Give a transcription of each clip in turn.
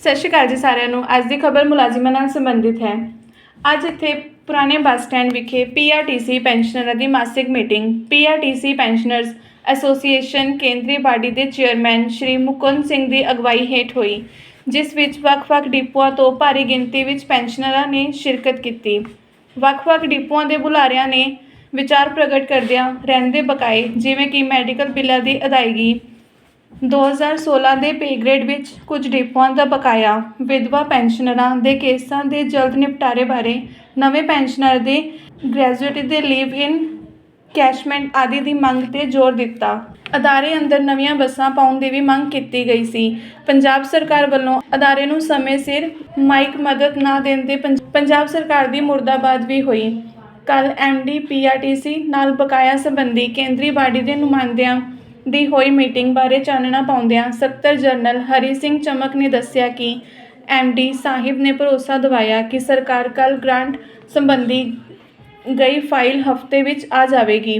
ਸਤਿ ਸ਼੍ਰੀ ਅਕਾਲ ਜੀ ਸਾਰਿਆਂ ਨੂੰ। ਅੱਜ ਦੀ ਖਬਰ ਮੁਲਾਜ਼ਮਾਂ ਨਾਲ ਸੰਬੰਧਿਤ ਹੈ। ਅੱਜ ਇੱਥੇ ਪੁਰਾਣੇ ਬੱਸ ਸਟੈਂਡ ਵਿਖੇ ਪੀਆਰਟੀਸੀ ਪੈਨਸ਼ਨਰਾਂ ਦੀ ਮਾਸਿਕ ਮੀਟਿੰਗ। ਪੀਆਰਟੀਸੀ ਪੈਨਸ਼ਨਰਸ ਐਸੋਸੀਏਸ਼ਨ ਕੇਂਦਰੀ ਬਾਡੀ ਦੇ ਚੇਅਰਮੈਨ ਸ਼੍ਰੀ ਮੁਕੁੰਦ ਸਿੰਘ ਦੀ ਅਗਵਾਈ ਹੇਠ ਹੋਈ, ਜਿਸ ਵਿੱਚ ਵੱਖ-ਵੱਖ ਡਿਪੂਆਂ ਤੋਂ ਭਾਰੀ ਗਿਣਤੀ ਵਿੱਚ ਪੈਨਸ਼ਨਰਾਂ ਨੇ ਸ਼ਿਰਕਤ ਕੀਤੀ। ਵੱਖ-ਵੱਖ ਡਿਪੂਆਂ ਦੇ ਬੁਲਾਰਿਆਂ ਨੇ ਵਿਚਾਰ ਪ੍ਰਗਟ ਕਰਦਿਆਂ ਰਹਿੰਦੇ ਬਕਾਏ, ਜਿਵੇਂ ਕਿ ਮੈਡੀਕਲ ਬਿੱਲਾਂ ਦੀ ਅਦਾਇਗੀ 2016 ਦੇ ਪੇ ਗ੍ਰੇਡ ਵਿੱਚ ਕੁਝ ਡਿਪੂਆਂ ਦਾ ਬਕਾਇਆ ਵਿਧਵਾ ਪੈਨਸ਼ਨਰਾਂ ਦੇ ਕੇਸਾਂ ਦੇ ਜਲਦ ਨਿਪਟਾਰੇ ਬਾਰੇ ਨਵੇਂ ਪੈਨਸ਼ਨਰ ਦੇ ਗ੍ਰੈਜੂਏਟ ਦੇ ਲੀਵ ਇਨ, ਕੈਸ਼ਮੈਂਟ ਆਦਿ ਦੀ ਮੰਗ ਤੇ ਜ਼ੋਰ ਦਿੱਤਾ। ਅਦਾਰੇ ਅੰਦਰ ਨਵੀਆਂ ਬੱਸਾਂ ਪਾਉਣ ਦੀ ਵੀ ਮੰਗ ਕੀਤੀ ਗਈ ਸੀ। ਪੰਜਾਬ ਸਰਕਾਰ ਵੱਲੋਂ ਅਦਾਰੇ ਨੂੰ ਸਮੇਂ ਸਿਰ ਮਾਈਕ ਮਦਦ ਨਾ ਦੇਣ ਤੇ ਪੰਜ- ਪੰਜਾਬ ਸਰਕਾਰ ਦੀ ਮੁਰਦਾਬਾਦ ਵੀ ਹੋਈ। ਕੱਲ ਐਮਡੀ ਪੀਆਰਟੀਸੀ ਨਾਲ ਬਕਾਇਆ ਸੰਬੰਧੀ ਕੇਂਦਰੀ ਬਾਡੀ ਦੇ ਨੁਮਾਇੰਦਿਆਂ ਦੀ ਹੋਈ ਮੀਟਿੰਗ ਬਾਰੇ ਚਾਨਣਾ ਪਾਉਂਦਿਆਂ ਸਕੱਤਰ ਜਨਰਲ ਹਰੀ ਸਿੰਘ ਚਮਕ ਨੇ ਦੱਸਿਆ ਕਿ ਐਮਡੀ ਸਾਹਿਬ ਨੇ ਭਰੋਸਾ ਦਿਵਾਇਆ ਕਿ ਸਰਕਾਰ ਕੱਲ ਗ੍ਰਾਂਟ ਸੰਬੰਧੀ ਗਈ ਫਾਈਲ ਹਫ਼ਤੇ ਵਿੱਚ ਆ ਜਾਵੇਗੀ,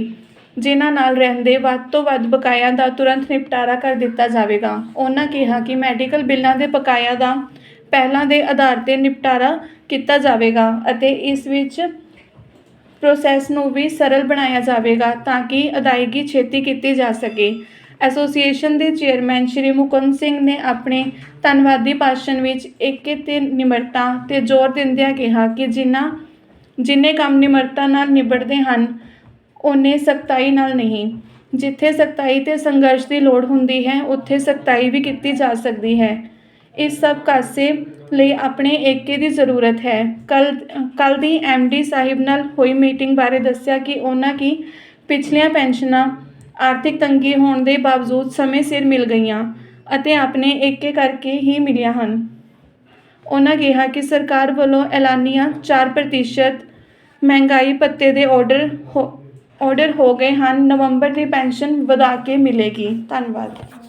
ਜਿਨ੍ਹਾਂ ਨਾਲ ਰਹਿੰਦੇ ਵੱਧ ਤੋਂ ਵੱਧ ਬਕਾਇਆ ਦਾ ਤੁਰੰਤ ਨਿਪਟਾਰਾ ਕਰ ਦਿੱਤਾ ਜਾਵੇਗਾ। ਉਹਨਾਂ ਕਿਹਾ ਕਿ ਮੈਡੀਕਲ ਬਿੱਲਾਂ ਦੇ ਬਕਾਇਆ ਦਾ ਪਹਿਲਾਂ ਦੇ ਆਧਾਰ ਤੇ ਨਿਪਟਾਰਾ ਕੀਤਾ ਜਾਵੇਗਾ ਅਤੇ ਇਸ ਵਿੱਚ ਪ੍ਰੋਸੈਸ ਨੂੰ ਵੀ ਸਰਲ ਬਣਾਇਆ ਜਾਵੇਗਾ ਤਾਂ ਕਿ ਅਦਾਇਗੀ ਛੇਤੀ ਕੀਤੀ ਜਾ ਸਕੇ। ਐਸੋਸੀਏਸ਼ਨ ਦੇ ਚੇਅਰਮੈਨ ਸ਼੍ਰੀ ਮੁਕੁੰਦ ਸਿੰਘ ਨੇ ਆਪਣੇ ਧੰਨਵਾਦੀ ਭਾਸ਼ਣ ਵਿੱਚ ਏਕੇ ਤੇ ਨਿਮਰਤਾ ਤੇ ਜ਼ੋਰ ਦਿੰਦਿਆਂ ਕਿਹਾ ਕਿ ਜਿਨ੍ਹਾਂ, ਜਿੰਨੇ ਕੰਮ ਨਿਮਰਤਾ ਨਾਲ ਨਿਬੜਦੇ ਹਨ ਉਹਨੇ ਸਖਤਾਈ ਨਾਲ ਨਹੀਂ। ਜਿੱਥੇ ਸਖਤਾਈ ਤੇ ਸੰਘਰਸ਼ ਦੀ ਲੋੜ ਹੁੰਦੀ ਹੈ, ਉੱਥੇ ਸਖਤਾਈ ਵੀ ਕੀਤੀ ਜਾ ਸਕਦੀ ਹੈ। ਇਸ ਸਭ ਕਾਸੇ ਲਈ ਆਪਣੇ ਏਕੇ ਦੀ ਜ਼ਰੂਰਤ ਹੈ। ਕੱਲ ਕੱਲ ਦੀ ਡੀ ਸਾਹਿਬ ਨਾਲ ਹੋਈ ਮੀਟਿੰਗ ਬਾਰੇ ਦੱਸਿਆ ਕਿ ਉਹਨਾਂ ਕੀ ਪਿਛਲੀਆਂ ਪੈਨਸ਼ਨਾਂ, ਆਰਥਿਕ ਤੰਗੀ ਹੋਣ ਦੇ ਬਾਵਜੂਦ ਸਮੇਂ ਸਿਰ ਮਿਲ ਗਈਆਂ ਅਤੇ ਆਪਣੇ ਏਕੇ ਕਰਕੇ ਹੀ ਮਿਲੀਆਂ ਹਨ। ਉਹਨਾਂ ਕਿਹਾ ਕਿ ਸਰਕਾਰ ਵੱਲੋਂ ਐਲਾਨੀਆਂ 4% ਮਹਿੰਗਾਈ ਭੱਤੇ ਦੇ ਆਰਡਰ ਆਰਡਰ ਹੋ ਗਏ ਹਨ। ਨਵੰਬਰ ਦੀ ਪੈਨਸ਼ਨ ਵਧਾ ਕੇ ਮਿਲੇਗੀ। ਧੰਨਵਾਦ।